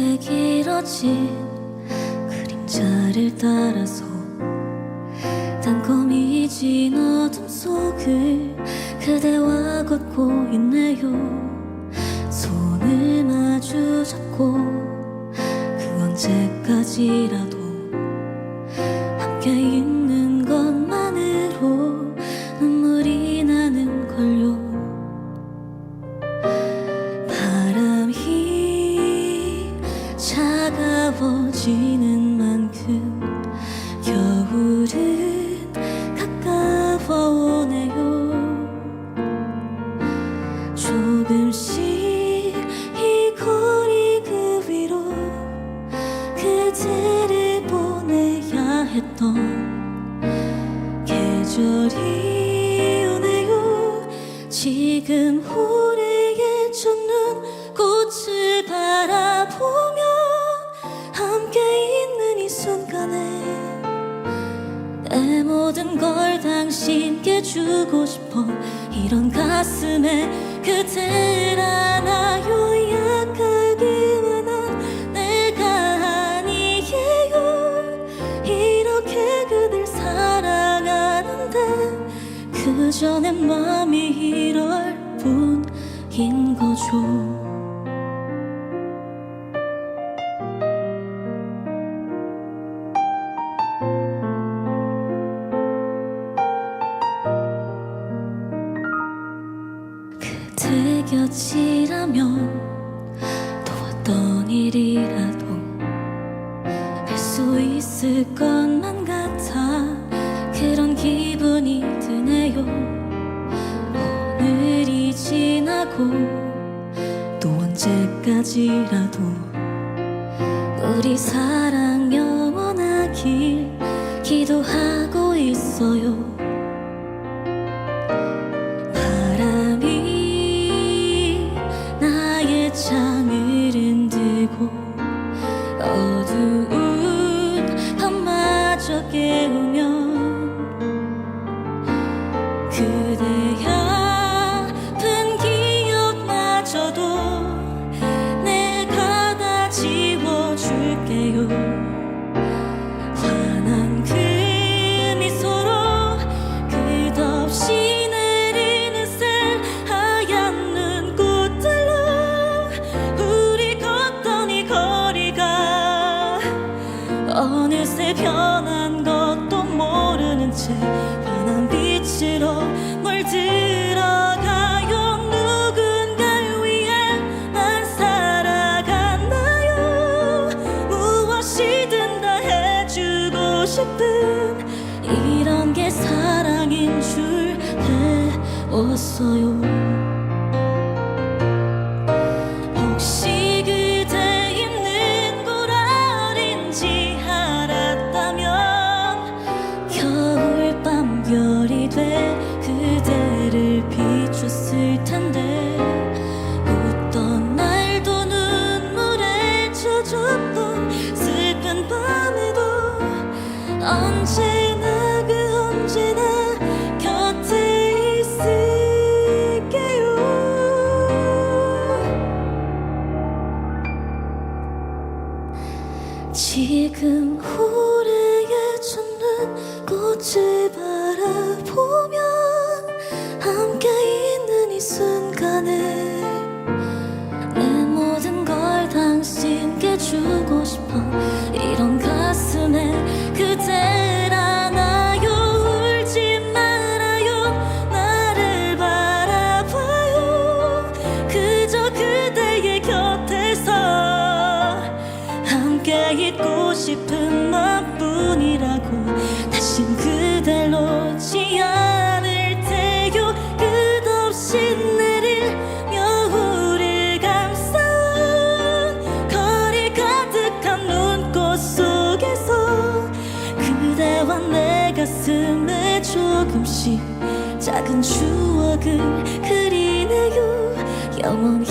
어느새 길어진 그림자를 따라서 단검이 진 어둠 속을 그대와 걷고 있네요. 손을 마주 잡고 그 언제까지라도 지금 우리의 첫눈 꽃을 바라보며 함께 있는 이 순간에 내 모든 걸 당신께 주고 싶어 이런 가슴에 그댈 안아요. 약하기만 한 내가 아니에요. 이렇게 그댈 사랑하는데 그저 뿐인 거죠 그대 곁이라면 또 어떤 일이라도 할 수 있을 것만 같아. 그런 기분이 드네요. 오늘이 지나고 또 언제까지라도 우리 사랑 영원하길 기도하고 있어요 이런 게 사랑인 줄 배웠어요 언제나 그 언제나 곁에 있을게요. 지금 우리의 첫눈 꽃을 바 주고 싶어. 이런 가슴에 그댈 가슴에 조금씩 작은 추억을 그리네요. 영원히